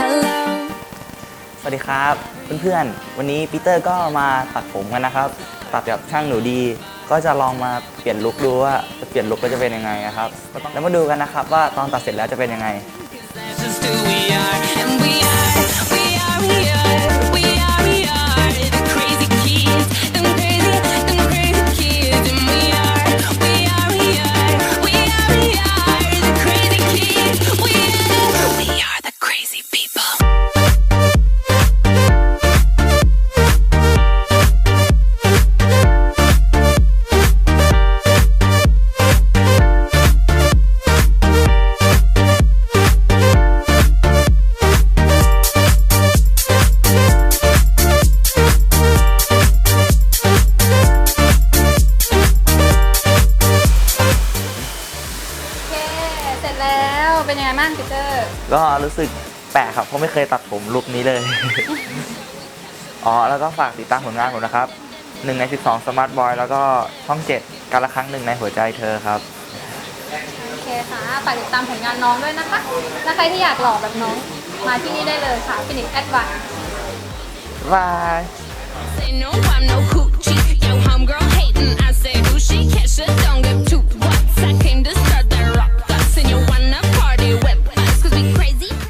Hello. สวัสดีครับเพื่อนๆ วันนี้ปีเตอร์ก็มาตัดผมกันนะครับ ตัดกับช่างหนูดี ก็จะลองมาเปลี่ยนลุคดูว่าจะเปลี่ยนลุคก็จะเป็นยังไงนะครับ แล้วมาดูกันนะครับว่าตอนตัดเสร็จแล้วจะเป็นยังไง เป็นยังไงบ้างพีเตอร์ก็รู้สึกแปลกครับเพราะไม่เคยตัดผมลุคนี้เลย อ๋อ แล้วก็ฝากติดตามผลงานผมนะครับหนึ่งใน12 Smart Boy แล้วก็ช่อง7การละครั้งหนึ่งในหัวใจเธอครับ โอเคค่ะฝากติดตามผลงานน้องด้วยนะคะ และใครที่อยากหล่อแบบน้อง มาที่นี่ได้เลยค่ะฟินิกแอดวานบาย Say no, I'm no hoochie.